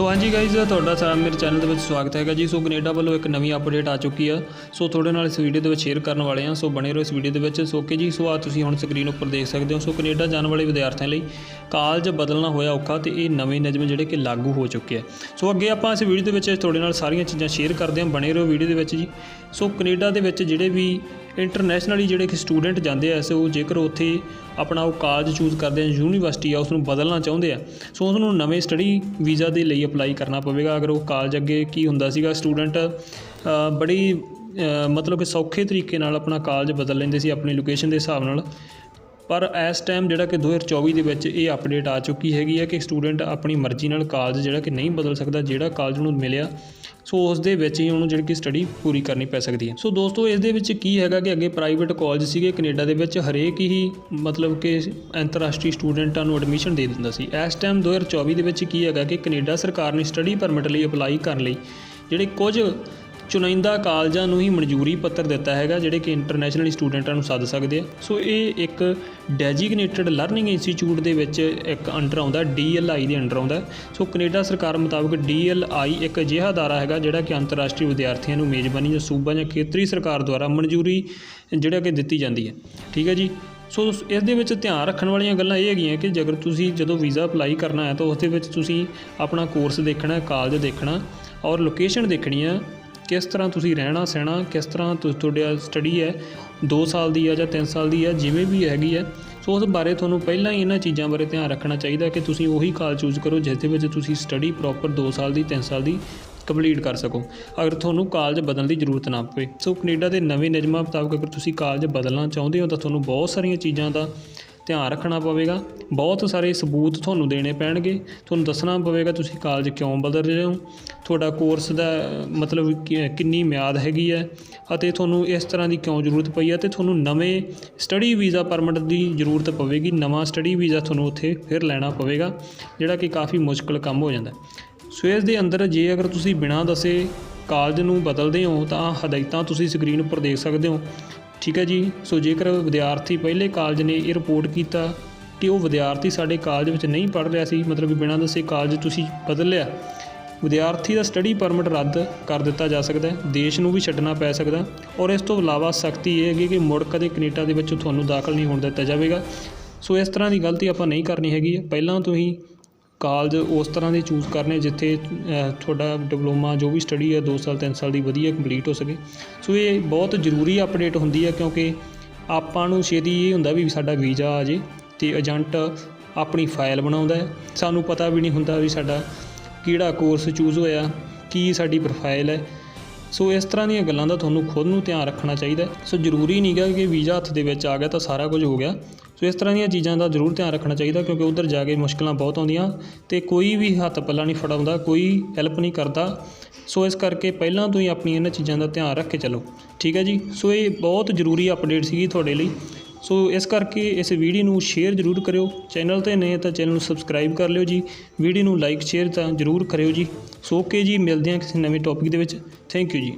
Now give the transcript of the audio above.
ਸੋ ਹਾਂਜੀ ਗਾਇਜ਼ ਤੁਹਾਡਾ ਸਾਰਾ ਮੇਰੇ ਚੈਨਲ ਦੇ ਵਿੱਚ ਸਵਾਗਤ ਹੈਗਾ ਜੀ। ਸੋ ਕੈਨੇਡਾ ਵੱਲੋਂ ਇੱਕ ਨਵੀਂ ਅਪਡੇਟ ਆ ਚੁੱਕੀ ਆ। ਸੋ ਤੁਹਾਡੇ ਨਾਲ ਇਸ ਵੀਡੀਓ ਦੇ ਵਿੱਚ ਸ਼ੇਅਰ ਕਰਨ ਵਾਲੇ ਆ। ਸੋ ਬਣੇ ਰਹੋ ਇਸ ਵੀਡੀਓ ਦੇ ਵਿੱਚ। ਸੋ ਕਿ ਜੀ ਸੋ ਆ ਤੁਸੀਂ ਹੁਣ ਸਕਰੀਨ ਉੱਪਰ ਦੇਖ ਸਕਦੇ ਹੋ। ਸੋ ਕੈਨੇਡਾ ਜਾਣ ਵਾਲੇ ਵਿਦਿਆਰਥੀਆਂ ਲਈ ਕਾਲਜ ਬਦਲਣਾ ਹੋਇਆ ਔਖਾ ਤੇ ਇਹ ਨਵੇਂ ਨਿਯਮ ਜਿਹੜੇ ਕਿ ਲਾਗੂ ਹੋ ਚੁੱਕੇ ਆ। ਸੋ ਅੱਗੇ ਆਪਾਂ ਇਸ ਵੀਡੀਓ ਦੇ ਵਿੱਚ ਤੁਹਾਡੇ ਨਾਲ ਸਾਰੀਆਂ ਚੀਜ਼ਾਂ ਸ਼ੇਅਰ ਕਰਦੇ ਹਾਂ ਬਣੇ ਰਹੋ ਵੀਡੀਓ ਦੇ ਵਿੱਚ ਜੀ। ਸੋ ਕੈਨੇਡਾ ਦੇ ਵਿੱਚ ਜਿਹੜੇ ਵੀ ਇੰਟਰਨੈਸ਼ਨਲੀ ਜਿਹੜੇ ਕਿ ਸਟੂਡੈਂਟ ਜਾਂਦੇ ਆ ਸੋ ਜੇਕਰ ਉੱਥੇ ਆਪਣਾ ਉਹ ਕਾਲਜ ਚੂਜ਼ ਕਰਦੇ ਆ ਯੂਨੀਵਰਸਿਟੀ ਆ ਉਸ ਨੂੰ ਬਦਲਣਾ ਚਾਹੁੰਦੇ ਆ ਸੋ ਉਸ ਨੂੰ ਨਵੇਂ ਸਟੱਡੀ ਵੀਜ਼ਾ ਦੇ ਲਈ ਅਪਲਾਈ ਕਰਨਾ ਪਵੇਗਾ। ਅਗਰ ਉਹ ਕਾਲਜ ਅੱਗੇ ਕੀ ਹੁੰਦਾ ਸੀਗਾ ਸਟੂਡੈਂਟ ਬੜੀ ਮਤਲਬ ਕਿ ਸੌਖੇ ਤਰੀਕੇ ਨਾਲ ਆਪਣਾ ਕਾਲਜ ਬਦਲ ਲੈਂਦੇ ਸੀ ਆਪਣੀ ਲੋਕੇਸ਼ਨ ਦੇ ਹਿਸਾਬ ਨਾਲ। ਪਰ ਇਸ ਟਾਈਮ ਜਿਹੜਾ ਕਿ 2024 ਦੇ ਵਿੱਚ ਇਹ ਅਪਡੇਟ ਆ ਚੁੱਕੀ ਹੈਗੀ ਹੈ ਕਿ ਸਟੂਡੈਂਟ ਆਪਣੀ ਮਰਜ਼ੀ ਨਾਲ ਕਾਲਜ ਜਿਹੜਾ ਕਿ ਨਹੀਂ ਬਦਲ ਸਕਦਾ, ਜਿਹੜਾ ਕਾਲਜ ਨੂੰ ਮਿਲਿਆ ਸੋ ਉਸ ਦੇ ਵਿੱਚ ਹੀ ਉਹਨੂੰ ਜਿਹੜੀ ਕਿ ਸਟੱਡੀ ਪੂਰੀ ਕਰਨੀ ਪੈ ਸਕਦੀ ਹੈ। ਸੋ ਦੋਸਤੋ, ਇਸ ਦੇ ਵਿੱਚ ਕੀ ਹੈਗਾ ਕਿ ਅੱਗੇ ਪ੍ਰਾਈਵੇਟ ਕਾਲਜ ਸੀਗੇ, ਕੈਨੇਡਾ ਦੇ ਵਿੱਚ ਹਰੇਕ ਹੀ ਮਤਲਬ ਕਿ ਅੰਤਰਰਾਸ਼ਟਰੀ ਸਟੂਡੈਂਟਾਂ ਨੂੰ ਐਡਮਿਸ਼ਨ ਦੇ ਦਿੰਦਾ ਸੀ। ਇਸ ਟਾਈਮ 2024 ਦੇ ਵਿੱਚ ਕੀ ਹੈਗਾ ਕਿ ਕੈਨੇਡਾ ਸਰਕਾਰ ਨੇ ਸਟੱਡੀ ਪਰਮਿਟ ਲਈ ਅਪਲਾਈ ਕਰਨ ਲਈ ਜਿਹੜੇ ਕੁਝ ਚੁਣਿੰਦਾ ਕਾਲਜਾਂ ਨੂੰ ਹੀ ਮਨਜ਼ੂਰੀ ਪੱਤਰ ਦਿੱਤਾ ਹੈਗਾ, ਜਿਹੜੇ ਕਿ ਇੰਟਰਨੈਸ਼ਨਲ ਸਟੂਡੈਂਟਾਂ ਨੂੰ ਸੱਦ ਸਕਦੇ ਆ। ਸੋ ਇਹ ਇੱਕ ਡੈਜਿਗਨੇਟਡ ਲਰਨਿੰਗ ਇੰਸਟੀਚਿਊਟ ਦੇ ਵਿੱਚ ਇੱਕ ਅੰਡਰ ਆਉਂਦਾ DLI ਦੇ ਅੰਡਰ ਆਉਂਦਾ। ਸੋ ਕੈਨੇਡਾ ਸਰਕਾਰ ਮੁਤਾਬਕ DLI ਇੱਕ ਅਜਿਹਾ ਅਦਾਰਾ ਹੈਗਾ, ਜਿਹੜਾ ਕਿ ਅੰਤਰਰਾਸ਼ਟਰੀ ਵਿਦਿਆਰਥੀਆਂ ਨੂੰ ਮੇਜ਼ਬਾਨੀ ਜਾਂ ਸੂਬਾ ਜਾਂ ਖੇਤਰੀ ਸਰਕਾਰ ਦੁਆਰਾ ਮਨਜ਼ੂਰੀ ਜਿਹੜਾ ਕਿ ਦਿੱਤੀ ਜਾਂਦੀ ਹੈ। ਠੀਕ ਹੈ ਜੀ? ਸੋ ਇਸ ਦੇ ਵਿੱਚ ਧਿਆਨ ਰੱਖਣ ਵਾਲੀਆਂ ਗੱਲਾਂ ਇਹ ਹੈਗੀਆਂ ਕਿ ਜੇਕਰ ਤੁਸੀਂ ਜਦੋਂ ਵੀਜ਼ਾ ਅਪਲਾਈ ਕਰਨਾ ਹੈ ਤਾਂ ਉਸ ਦੇ ਵਿੱਚ ਤੁਸੀਂ ਆਪਣਾ ਕੋਰਸ ਦੇਖਣਾ ਕਾਲਜ ਦੇਖਣਾ ਔਰ ਲੋਕੇਸ਼ਨ ਦੇਖਣੀ ਆ ਕਿਸ ਤਰ੍ਹਾਂ ਤੁਸੀਂ ਰਹਿਣਾ ਸਹਿਣਾ, ਕਿਸ ਤਰ੍ਹਾਂ ਤੁ- ਤੁਹਾਡੀ ਸਟੱਡੀ ਹੈ 2 ਸਾਲ ਦੀ ਆ ਜਾਂ 3 ਸਾਲ ਦੀ ਆ ਜਿਵੇਂ ਵੀ ਹੈਗੀ ਹੈ, ਸੋ ਉਸ ਬਾਰੇ ਤੁਹਾਨੂੰ ਪਹਿਲਾਂ ਹੀ ਇਹਨਾਂ ਚੀਜ਼ਾਂ ਬਾਰੇ ਧਿਆਨ ਰੱਖਣਾ ਚਾਹੀਦਾ ਕਿ ਤੁਸੀਂ ਉਹੀ ਕਾਲਜ ਚੂਜ਼ ਕਰੋ ਜਿਸ ਦੇ ਵਿੱਚ ਤੁਸੀਂ ਸਟੱਡੀ ਪ੍ਰੋਪਰ 2 ਸਾਲ ਦੀ 3 ਸਾਲ ਦੀ ਕੰਪਲੀਟ ਕਰ ਸਕੋ। ਅਗਰ ਤੁਹਾਨੂੰ ਕਾਲਜ ਬਦਲਣ ਦੀ ਜ਼ਰੂਰਤ ਨਾ ਪਵੇ। ਸੋ ਕੈਨੇਡਾ ਦੇ ਨਵੇਂ ਨਿਯਮਾਂ ਮੁਤਾਬਕ ਅਗਰ ਤੁਸੀਂ ਕਾਲਜ ਬਦਲਣਾ ਚਾਹੁੰਦੇ ਹੋ ਤਾਂ ਤੁਹਾਨੂੰ ਬਹੁਤ ਸਾਰੀਆਂ ਚੀਜ਼ਾਂ ਦਾ ਧਿਆਨ ਰੱਖਣਾ ਪਵੇਗਾ। ਬਹੁਤ ਸਾਰੇ ਸਬੂਤ ਤੁਹਾਨੂੰ ਦੇਣੇ ਪੈਣਗੇ। ਤੁਹਾਨੂੰ ਦੱਸਣਾ ਪਵੇਗਾ ਤੁਸੀਂ ਕਾਲਜ ਕਿਉਂ ਬਦਲ ਰਹੇ ਹੋ। ਤੁਹਾਡਾ ਕੋਰਸ ਦਾ ਮਤਲਬ ਕਿ- ਕਿੰਨੀ ਮਿਆਦ ਹੈਗੀ ਹੈ ਅਤੇ ਤੁਹਾਨੂੰ ਇਸ ਤਰ੍ਹਾਂ ਦੀ ਕਿਉਂ ਜ਼ਰੂਰਤ ਪਈ ਹੈ ਤੇ ਤੁਹਾਨੂੰ ਨਵੇਂ ਸਟੱਡੀ ਵੀਜ਼ਾ ਪਰਮਿਟ ਦੀ ਜ਼ਰੂਰਤ ਪਵੇਗੀ, ਨਵਾਂ ਸਟੱਡੀ ਵੀਜ਼ਾ ਤੁਹਾਨੂੰ ਉੱਥੇ ਫਿਰ ਲੈਣਾ ਪਵੇਗਾ, ਜਿਹੜਾ ਕਿ ਕਾਫੀ ਮੁਸ਼ਕਲ ਕੰਮ ਹੋ ਜਾਂਦਾ ਹੈ। ਦੇ ਅੰਦਰ ਜੇ ਅਗਰ ਤੁਸੀਂ ਬਿਨਾਂ ਦੱਸੇ ਕਾਲਜ ਨੂੰ ਬਦਲਦੇ ਹੋ ਤਾਂ ਹਦਾਇਤਾਂ ਤੁਸੀਂ ਸਕਰੀਨ ਉੱਪਰ ਦੇਖ ਸਕਦੇ ਹੋ ਠੀਕ ਹੈ ਜੀ ਸੋ ਜੇਕਰ ਵਿਦਿਆਰਥੀ ਪਹਿਲੇ ਕਾਲਜ ਨੇ ਇਹ ਰਿਪੋਰਟ ਕੀਤਾ ਕਿ ਉਹ ਵਿਦਿਆਰਥੀ ਸਾਡੇ ਕਾਲਜ ਵਿੱਚ ਨਹੀਂ ਪੜ੍ਹ ਰਿਹਾ ਸੀ, ਮਤਲਬ ਕਿ ਬਿਨਾਂ ਦੱਸੇ ਕਾਲਜ ਤੁਸੀਂ ਬਦਲ ਲਿਆ ਵਿਦਿਆਰਥੀ ਦਾ ਸਟੱਡੀ ਪਰਮਿਟ ਰੱਦ ਕਰ ਦਿੱਤਾ ਜਾ ਸਕਦਾ ਹੈ, ਦੇਸ਼ ਨੂੰ ਵੀ ਛੱਡਣਾ ਪੈ ਸਕਦਾ ਔਰ ਇਸ ਤੋਂ ਇਲਾਵਾ ਸਖਤੀ ਇਹ ਹੈਗੀ ਕਿ ਮੁੜ ਕਦੇ ਕੈਨੇਡਾ ਦੇ ਵਿੱਚ ਤੁਹਾਨੂੰ ਦਾਖਲ ਨਹੀਂ ਹੋਣ ਦਿੱਤਾ ਜਾਵੇਗਾ। ਸੋ ਇਸ ਤਰ੍ਹਾਂ ਦੀ ਗਲਤੀ ਆਪਾਂ ਨਹੀਂ ਕਰਨੀ ਹੈਗੀ ਪਹਿਲਾਂ ਤੋਂ ਹੀ ਕਾਲਜ ਉਸ ਤਰ੍ਹਾਂ ਦੇ ਚੂਜ਼ ਕਰਨੇ ਜਿੱਥੇ ਤੁਹਾਡਾ ਡਿਪਲੋਮਾ ਜੋ ਵੀ ਸਟੱਡੀ ਹੈ 2 ਸਾਲ 3 ਸਾਲ ਦੀ ਵਧੀਆ ਕੰਪਲੀਟ ਹੋ ਸਕੇ। ਸੋ ਇਹ ਬਹੁਤ ਜ਼ਰੂਰੀ ਅਪਡੇਟ ਹੁੰਦੀ ਹੈ ਕਿਉਂਕਿ ਆਪਾਂ ਨੂੰ ਛੇਤੀ ਇਹ ਹੁੰਦਾ ਵੀ ਸਾਡਾ ਵੀਜ਼ਾ ਆ ਜੇ ਤੇ ਏਜੰਟ ਆਪਣੀ ਫਾਈਲ ਬਣਾਉਂਦਾ ਹੈ। ਸਾਨੂੰ ਪਤਾ ਵੀ ਨਹੀਂ ਹੁੰਦਾ ਵੀ ਸਾਡਾ ਕਿਹੜਾ ਕੋਰਸ ਚੂਜ਼ ਹੋਇਆ, ਕੀ ਸਾਡੀ ਪ੍ਰੋਫਾਈਲ ਹੈ। ਸੋ ਇਸ ਤਰ੍ਹਾਂ ਦੀਆਂ ਗੱਲਾਂ ਦਾ ਤੁਹਾਨੂੰ ਖੁਦ ਨੂੰ ਧਿਆਨ ਰੱਖਣਾ ਚਾਹੀਦਾ ਸੋ ਜ਼ਰੂਰੀ ਨਹੀਂਗਾ ਕਿ ਵੀਜ਼ਾ ਹੱਥ ਦੇ ਵਿੱਚ ਆ ਗਿਆ ਤਾਂ ਸਾਰਾ ਕੁਝ ਹੋ ਗਿਆ। ਸੋ ਇਸ ਤਰ੍ਹਾਂ ਦੀਆਂ ਚੀਜ਼ਾਂ ਦਾ ਜ਼ਰੂਰ ਧਿਆਨ ਰੱਖਣਾ ਚਾਹੀਦਾ ਕਿਉਂਕਿ ਉਧਰ ਜਾ ਕੇ ਮੁਸ਼ਕਲਾਂ ਬਹੁਤ ਆਉਂਦੀਆਂ ਤੇ ਕੋਈ ਵੀ ਹੱਥ ਪੱਲਾ ਨਹੀਂ ਫੜਾਉਂਦਾ, ਕੋਈ ਹੈਲਪ ਨਹੀਂ ਕਰਦਾ। ਸੋ ਇਸ ਕਰਕੇ ਪਹਿਲਾਂ ਤੋਂ ਹੀ ਆਪਣੀ ਇਹਨਾਂ ਚੀਜ਼ਾਂ ਦਾ ਧਿਆਨ ਰੱਖ ਕੇ ਚੱਲੋ। ਠੀਕ ਹੈ ਜੀ? ਸੋ ਇਹ ਬਹੁਤ ਜ਼ਰੂਰੀ ਅਪਡੇਟ ਸੀਗੀ ਤੁਹਾਡੇ ਲਈ। ਸੋ ਇਸ ਕਰਕੇ ਇਸ ਵੀਡੀਓ ਨੂੰ ਸ਼ੇਅਰ ਜ਼ਰੂਰ ਕਰਿਓ। ਚੈਨਲ ਤੇ ਨਹੀਂ ਤਾਂ ਚੈਨਲ ਨੂੰ ਸਬਸਕ੍ਰਾਈਬ ਕਰ ਲਿਓ ਜੀ। ਵੀਡੀਓ ਨੂੰ ਲਾਈਕ ਸ਼ੇਅਰ ਤਾਂ ਜ਼ਰੂਰ ਕਰਿਓ ਜੀ। ਸੋ ਓਕੇ ਜੀ, ਮਿਲਦੇ ਹਾਂ ਕਿਸੇ ਨਵੇਂ ਟੌਪਿਕ ਦੇ ਵਿੱਚ। ਥੈਂਕ ਯੂ ਜੀ।